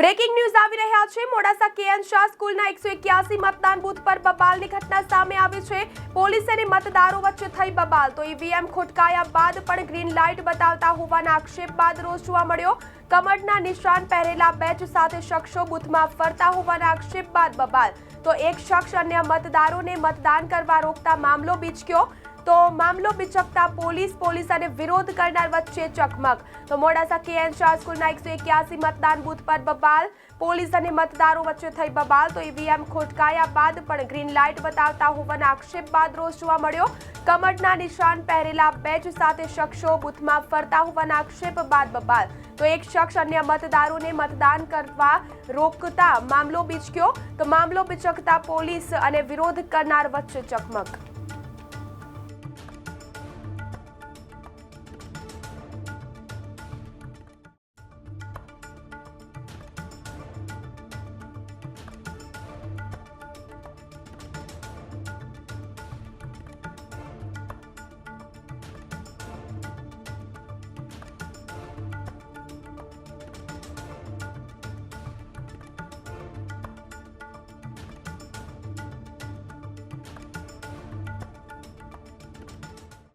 Breaking news આવી રહ્યા છે. મોડાસા કેએન શાહ સ્કૂલના એકસો એક્યાસી મતદાન બૂથ પર બબાલની ઘટના સામે આવી છે. પોલીસ અને મતદારો વચ્ચે થઈ બબાલ. તો ઈવીએમ ખોટકાયા બાદ પણ ગ્રીન લાઇટ બતાવતા હોવાના આક્ષેપ બાદ રોષ જોવા મળ્યો. કમરના નિશાન પહેરેલા બેચ સાથે શખ્સો બૂથમાં ફરતા હોવાના આક્ષેપ બાદ બબાલ. તો એક શખ્સ અન્ય મતદારોને મતદાન કરવા રોકતા મામલો બીચક્યો. તો મામલો બિચકતા પોલીસ પોલીસ અને વિરોધ કરનાર વચ્ચે ચકમક. તો મોડાસા કેએન શાહ સ્કૂલના એકસો એક્યાસી મતદાન બૂથ પર બબાલ. પોલીસ અને મતદારો વચ્ચે થઈ બબાલ, તો ઈવીએમ ખોટકાયા બાદ પણ ગ્રીન લાઇટ બતાવતા હોવાના આક્ષેપ બાદ રોષ જોવા મળ્યો. કમરના નિશાન પહેરેલા બેચ સાથે શખ્સો બૂથમાં ફરતા હોવાના આક્ષેપ બાદ બબાલ. તો એક શખ્સ અન્ય મતદારોને મતદાન કરવા રોકતા મામલો બીચક્યો. તો મામલો બિચકતા પોલીસ અને વિરોધ કરનાર વચ્ચે ચકમક.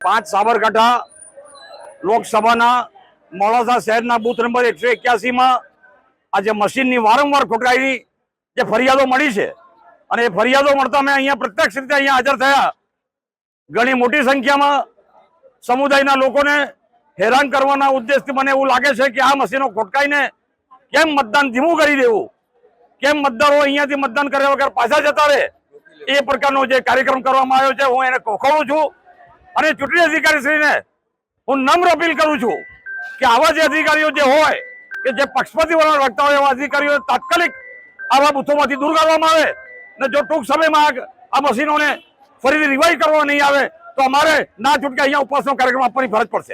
પાંચ સાબરકાંઠા લોકસભાના મોડાસા શહેરના બૂથ નંબર એકસો એક્યાસીમાં આજે મશીનની વારંવાર ખોટકાઈની જે ફરિયાદો મળી છે. અને એ ફરિયાદો મળતા મેં અહીંયા પ્રત્યક્ષ રીતે અહીંયા હાજર થયા. ઘણી મોટી સંખ્યામાં સમુદાયના લોકોને હેરાન કરવાના ઉદ્દેશથી મને એવું લાગે છે કે આ મશીનો ખોટકાઈને કેમ મતદાન ધીમું કરી દેવું? કેમ મતદારો અહીંયાથી મતદાન કર્યા વગર પાછા જતા રહે? એ પ્રકારનો જે કાર્યક્રમ કરવામાં આવ્યો છે, હું એને ખોખડું છું. અને ચૂંટણી અધિકારીશ્રીને હું નમ્ર અપીલ કરું છું કે આવા જે અધિકારીઓ જે હોય, કે જે પક્ષપાતી વલણ રાખતા હોય એવા અધિકારીઓ તાત્કાલિક આવા બૂથોમાંથી દૂર કરવામાં આવે ને જો ટૂંક સમયમાં આ- મશીનોને ફરીથી રિવાઇવ કરવા નહીં આવે, તો અમારે ના છૂટકે અહીંયા ઉપવાસનો કાર્યક્રમ આપવાની ફરજ પડશે.